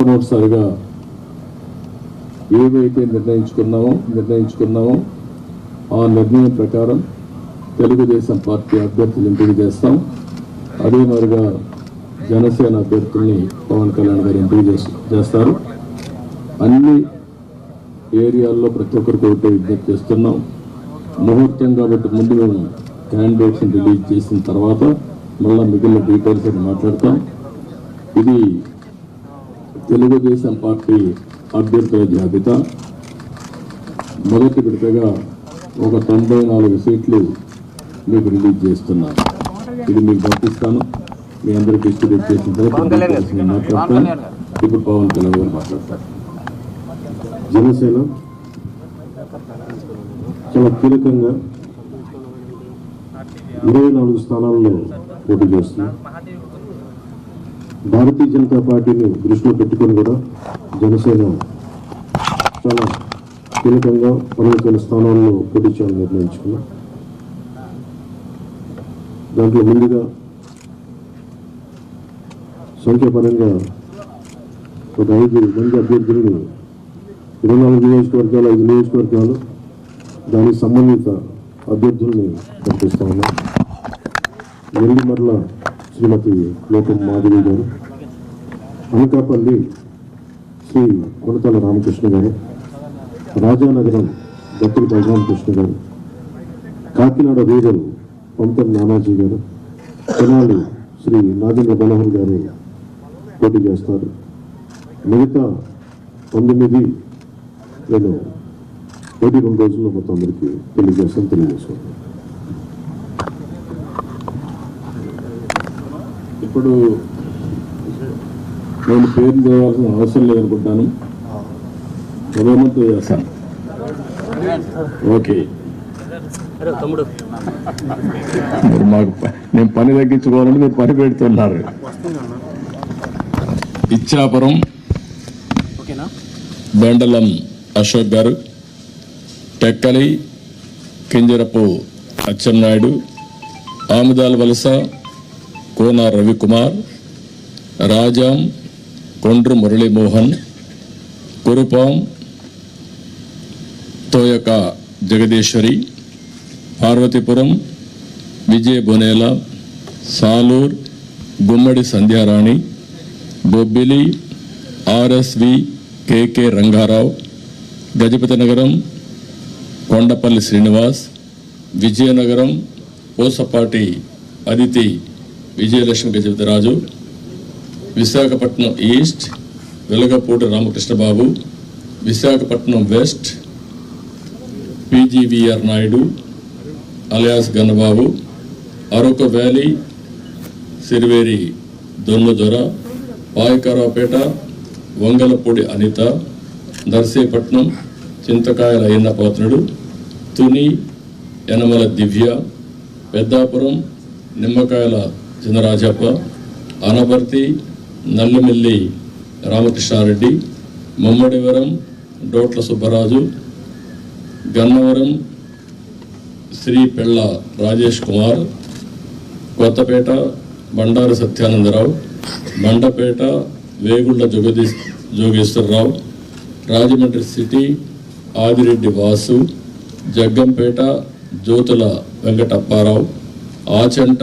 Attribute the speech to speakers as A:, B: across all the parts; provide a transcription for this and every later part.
A: మొట్టమొదటిసారిగా ఏవైతే నిర్ణయించుకున్నామో నిర్ణయించుకున్నామో ఆ నిర్ణయం ప్రకారం తెలుగుదేశం పార్టీ అభ్యర్థులు ఎంపిక చేస్తాం అదే మరిగా జనసేన అభ్యర్థుల్ని పవన్ కళ్యాణ్ గారు ఎంపిక చేస్తారు. అన్ని ఏరియాల్లో ప్రతి ఒక్కరికి ఒకటే విజ్ఞప్తి చేస్తున్నాం. ముహూర్తం కాబట్టి ముందు మేము క్యాండిడేట్స్ని రిలీజ్ చేసిన తర్వాత మళ్ళీ మిగిలిన డీటెయిల్స్ మాట్లాడతాం. ఇది తెలుగుదేశం పార్టీ అభ్యర్థుల జాబితా. మొదటి విడతగా ఒక తొంభై నాలుగు సీట్లు మీకు రిలీజ్ చేస్తున్నాను ఇది మీకు పంపిస్తాను. మీ అందరికి డిస్ట్రిబ్యూట్ చేసిన తర్వాత మాట్లాడతాను. ఇప్పుడు పవన్ కళ్యాణ్ గారు మాట్లాడతారు.
B: జనసేన చాలా కీలకంగా ఇరవై నాలుగు స్థానాల్లో పోటీ చేస్తుంది. భారతీయ జనతా పార్టీని దృష్టిలో పెట్టుకొని కూడా జనసేన చాలా కీలకంగా పదకొండు స్థానాల్లో పోటీ చేయాలని నిర్ణయించుకున్నాం. దాంట్లో ముందుగా సంఖ్యాపరంగా ఒక ఐదు మంది అభ్యర్థులను ఇరవై నాలుగు నియోజకవర్గాలు ఐదు నియోజకవర్గాలు దానికి సంబంధిత అభ్యర్థుల్ని పంపిస్తా ఉన్నాం. మరలా శ్రీమతి లోకం మాధవి గారు. అనకాపల్లి శ్రీ కొనతల రామకృష్ణ గారు రాజానగరం దత్తుల బలరామకృష్ణ గారు కాకినాడ రూరల్ పంతం నానాజీ గారు తెనాలి శ్రీ నాగేంద్ర మనోహర్ గారు పోటీ చేస్తారు. మిగతా పంతొమ్మిది నేను పోటీ రెండు రోజుల్లో మొత్తం అందరికీ తెలియజేస్తాను తెలియజేసుకుంటాను
A: ఇప్పుడు నేను పేరు చేయాల్సిన అవసరం లేదనుకుంటాను. చేస్తాను. ఓకే. మీరు మాకు నేను పని తగ్గించుకోవాలంటే మీరు పని పెడుతున్నారు. Ichchapuram బెండలం Ashok garu Tekkali Kinjarapu Atchannaidu Amudala Valasa Kona Ravikumar Rajam Kondru Muralimohan Kurupam Toyaka Jagadeeswari Parvathipuram Vijaya Bonela Salur Gummadi Sandhyarani Bobbili RSV KK Rangarao Gajapathi Nagaram Kondapalli Srinivas Vizianagaram Posapati Aditi Vijayalakshmi Gajapathiraju Visakhapatnam east Velagapudi Ramakrishnababu Visakhapatnam west PGVR Naidu alias Gannababu Araku valley Siriveri Donnadora Payakaraopeta Vangalapudi Anitha Narsipatnam Chintakayala Ayyannapatrudu Tuni Yanamala Divya Peddapuram Nimmakayala Chinarajappa Anaparthi Nallamilli Ramakrishna Reddy Mummidivaram డోట్ల Subbaraju Gannavaram Sri Pella Rajesh Kumar Kothapeta Bandaru Satyanandarao Bandapeta Vegulla Jagadi Jogeswararao Rajahmundry city Adireddy Vasu Jaggampeta Jyothula Venkatapparao Achanta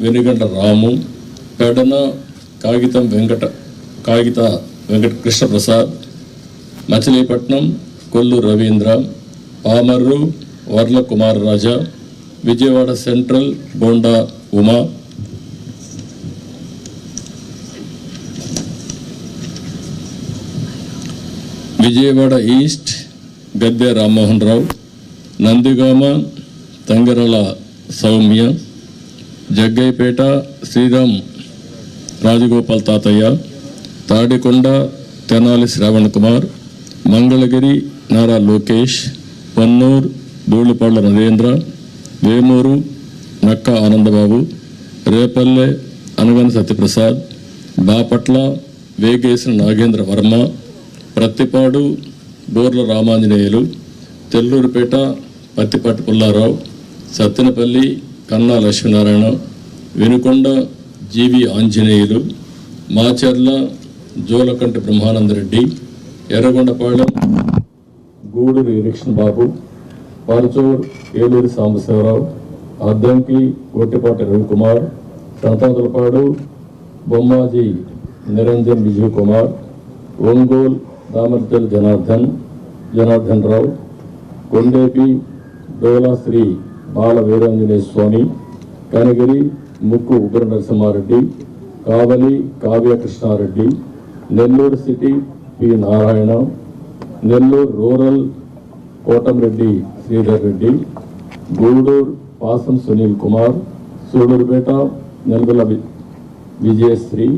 A: వెనుగండ రాము పెడన కాగితం వెంకట కాగిత Venkata Krishnaprasad Machilipatnam Kollu Ravindra Pamarru Varla Kumar Raja Vijayawada central Bonda Uma. Vijayawada east Gadde Rammohan Rao Nandigama తంగరల Sowmya. Jaggayyapeta Sriram Rajagopal Tatayya Tadikonda Tenali Shravan Kumar Mangalagiri Nara Lokesh పన్నూర్ Dhulipala Narendra Vemuru నక్క ఆనందబాబు రేపల్లె అనగన్ సత్యప్రసాద్ బాపట్ల వేగేసిన నాగేంద్ర వర్మ ప్రత్తిపాడు బోర్ల రామాంజనేయులు తెల్లూరుపేట పత్తిపాటి పుల్లారావు సత్తెనపల్లి కన్నా లక్ష్మీనారాయణ వినుకొండ జీవి ఆంజనేయులు మాచర్ల జోలకంటి బ్రహ్మానందరెడ్డి ఎర్రగొండపాళెం గూడూరు ఇరిక్షన్ బాబు పరచూర్ ఏలూరి సాంబశివరావు అద్దంకి గొట్టిపాటి రవికుమార్ సంతాతులపాడు బొమ్మాజీ నిరంజన్ విజయ్ కుమార్ ఒంగోల్ దామర్జల్ జనార్దన్ జనార్దన్ రావు కొండేపి డోలా శ్రీ బాల Veeranjaneya Swamy Kanigiri Mukku Ugra Narasimha Reddy Kavali Kavya Krishna Reddy Nellore city P. Narayana Nellore rural Kotamreddy Sridhar Reddy Gudur Pasam Sunil Kumar Sullurpeta Nelavala వి- Vijayasree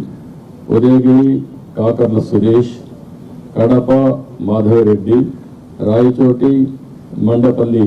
A: Udayagiri Kakarla Suresh Kadapa Madhava Reddy Rayachoti Mandipalli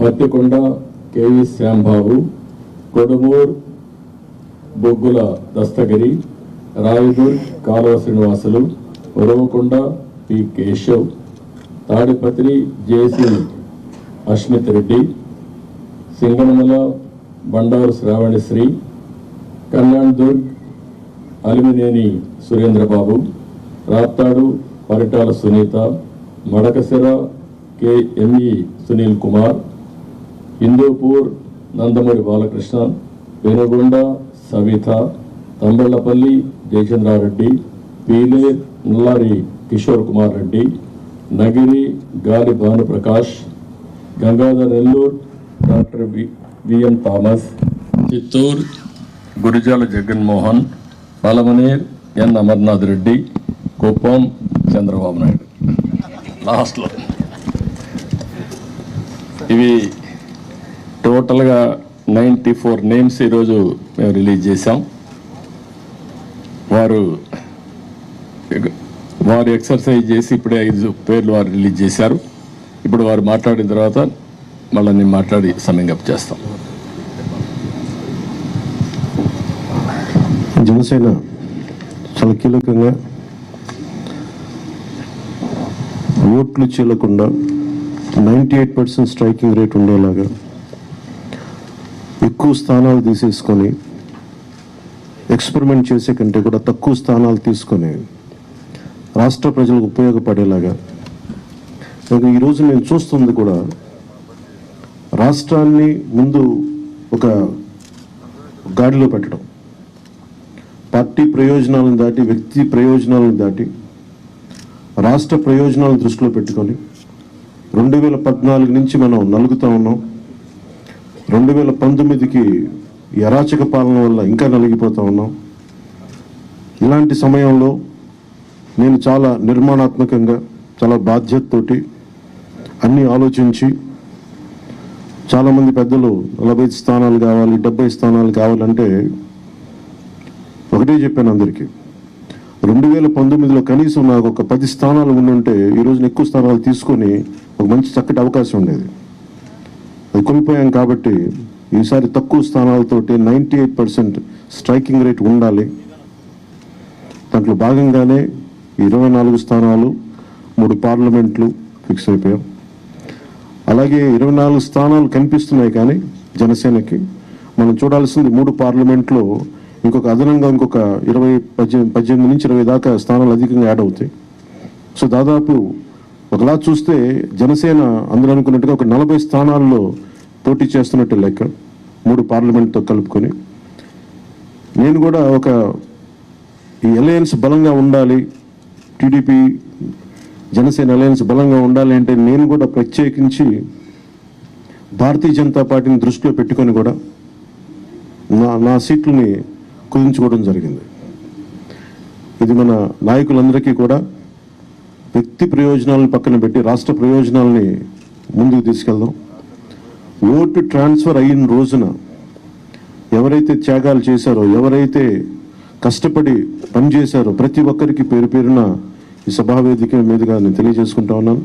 A: Pattikonda KV Shyambabu Kodumur Boggula Dastagiri Rayadurg Kaluva Srinivasulu Uravakonda P. Keshav Tadipatri JC Asmith Reddy Singanamala Bandaru Sravani Sree Kalyan Durg Amilineni Surendrababu Raptadu Paritala Sunitha Madakasira KME Sunil Kumar Hindupur Nandamuri Balakrishna Penukonda Savitha Thamballapalle Jayachandra Reddy Pileru Nallari Kishore Kumar Reddy Nagari Gali Bhanuprakash Gangadhar Nellore doctor VM Thomas Chittoor Gurijala Jaganmohan Palamaner N Amarnath Reddy Kuppam Chandrababu Naidu. లాస్ట్లో. ఇవి టోటల్గా ninety four names ఈరోజు మేము release చేశాం. వారు వారు exercise చేసి ఇప్పుడే ఐదు పేర్లు వారు రిలీజ్ చేశారు. ఇప్పుడు వారు మాట్లాడిన తర్వాత మళ్ళీ నేను మాట్లాడి సమ్మింగ్ చేస్తాం.
B: జనసేన చాలా కీలకంగా ఓట్లు చీలకుండా ninety eight percent striking rate ఉండేలాగా ఎక్కువ స్థానాలు తీసేసుకొని ఎక్స్పెరిమెంట్ చేసే కంటే కూడా తక్కువ స్థానాలు తీసుకొని రాష్ట్ర ప్రజలకు ఉపయోగపడేలాగా. ఇంకా ఈరోజు నేను చూస్తుంది కూడా రాష్ట్రాన్ని ముందు ఒక గాడిలో పెట్టడం. పార్టీ ప్రయోజనాలను దాటి వ్యక్తి ప్రయోజనాలను దాటి రాష్ట్ర ప్రయోజనాలను దృష్టిలో పెట్టుకొని రెండు వేల పద్నాలుగు నుంచి మనం నలుగుతా ఉన్నాం. రెండు వేల పంతొమ్మిదికి అరాచక పాలన వల్ల ఇంకా నలిగిపోతూ ఉన్నాం. ఇలాంటి సమయంలో నేను చాలా నిర్మాణాత్మకంగా చాలా బాధ్యతతోటి అన్నీ ఆలోచించి చాలామంది పెద్దలు నలభై ఐదు స్థానాలు కావాలి డెబ్బై స్థానాలు కావాలంటే ఒకటే చెప్పాను అందరికీ. రెండు వేల పంతొమ్మిదిలో కనీసం నాకు ఒక పది స్థానాలు ఉండుంటే ఈ రోజున ఎక్కువ స్థానాలు తీసుకొని ఒక మంచి చక్కటి అవకాశం ఉండేది. అది కోల్పోయాం కాబట్టి ఈసారి తక్కువ స్థానాలతోటి ninety eight percent striking rate ఉండాలి. దాంట్లో భాగంగానే ఇరవై నాలుగు స్థానాలు మూడు పార్లమెంట్లు ఫిక్స్ అయిపోయాం. అలాగే ఇరవై నాలుగు స్థానాలు కనిపిస్తున్నాయి కానీ జనసేనకి. మనం చూడాల్సింది మూడు పార్లమెంట్లో ఇంకొక అదనంగా ఇంకొక ఇరవై పద్దెనిమిది పద్దెనిమిది నుంచి ఇరవై దాకా స్థానాలు అధికంగా యాడ్ అవుతాయి. సో దాదాపు ఒకలా చూస్తే జనసేన అందరూ అనుకున్నట్టుగా ఒక నలభై స్థానాల్లో పోటీ చేస్తున్నట్టు లెక్క మూడు పార్లమెంట్తో కలుపుకొని. నేను కూడా ఒక ఈ అలయన్స్ బలంగా ఉండాలి టీడీపీ జనసేన అలయన్స్ బలంగా ఉండాలి అంటే నేను కూడా ప్రత్యేకించి భారతీయ జనతా పార్టీని దృష్టిలో పెట్టుకొని కూడా నా నా సీట్లని కుదించుకోవడం జరిగింది. ఇది మన నాయకులందరికీ కూడా వ్యక్తి ప్రయోజనాలను పక్కన పెట్టి రాష్ట్ర ప్రయోజనాలని ముందుకు తీసుకెళ్దాం. ఓటు ట్రాన్స్ఫర్ అయిన రోజున ఎవరైతే త్యాగాలు చేశారో ఎవరైతే కష్టపడి పనిచేశారో ప్రతి ఒక్కరికి పేరు పేరున ఈ సభావేదిక మీదుగా నేను తెలియజేసుకుంటా ఉన్నాను.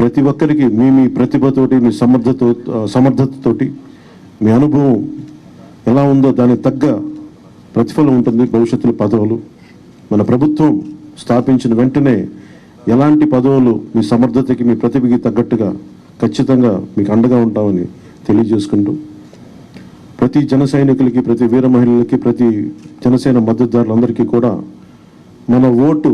B: ప్రతి ఒక్కరికి మీ మీ ప్రతిభతోటి మీ సమర్థతో సమర్థతతోటి మీ అనుభవం ఎలా ఉందో దానికి తగ్గ ప్రతిఫలం ఉంటుంది భవిష్యత్తులో పదవులు మన ప్రభుత్వం స్థాపించిన వెంటనే ఎలాంటి పదవులు మీ సమర్థతకి మీ ప్రతిభకి తగ్గట్టుగా ఖచ్చితంగా మీకు అండగా ఉంటామని తెలియజేసుకుంటూ ప్రతి జన సైనికులకి ప్రతి వీర మహిళలకి ప్రతి జనసేన మద్దతుదారులందరికీ కూడా మన ఓటు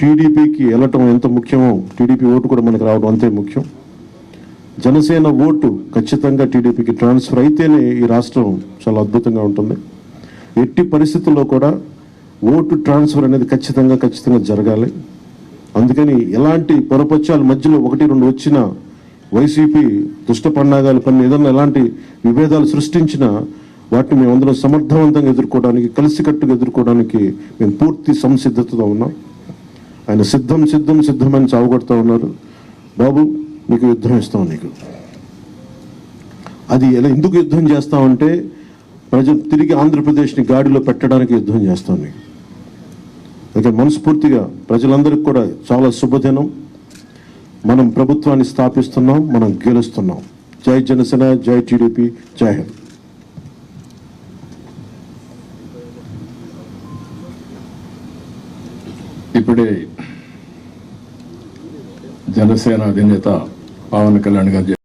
B: టీడీపీకి వెళ్ళటం ఎంత ముఖ్యమో టీడీపీ ఓటు కూడా మనకు రావడం అంతే ముఖ్యం. జనసేన ఓటు ఖచ్చితంగా టీడీపీకి ట్రాన్స్ఫర్ అయితేనే ఈ రాష్ట్రం చాలా అద్భుతంగా ఉంటుంది. ఎట్టి పరిస్థితుల్లో కూడా ఓటు ట్రాన్స్ఫర్ అనేది ఖచ్చితంగా ఖచ్చితంగా జరగాలి. అందుకని ఎలాంటి పొరపచ్చాల మధ్యలో ఒకటి రెండు వచ్చిన వైసీపీ దుష్ట పన్నాగాలు పని ఏదన్నా ఎలాంటి విభేదాలు సృష్టించినా వాటిని మేము అందులో సమర్థవంతంగా ఎదుర్కోవడానికి కలిసికట్టుగా ఎదుర్కోవడానికి మేము పూర్తి సంసిద్ధతతో ఉన్నాం. ఆయన సిద్ధం సిద్ధం సిద్ధమని చావుకొడతా ఉన్నారు. బాబు నీకు యుద్ధం ఇస్తాం నీకు. అది ఎలా ఎందుకు యుద్ధం చేస్తామంటే ప్రజలు తిరిగి ఆంధ్రప్రదేశ్ని గాడిలో పెట్టడానికి యుద్ధం చేస్తాం నీకు. అయితే మనస్ఫూర్తిగా ప్రజలందరికీ కూడా చాలా శుభదినం. మనం ప్రభుత్వాన్ని స్థాపిస్తున్నాం మనం గెలుస్తున్నాం. జై జనసేన జై టీడీపీ జై హింద్.
A: ఇప్పుడే జనసేన అధినేత పవన్ కళ్యాణ్ గారు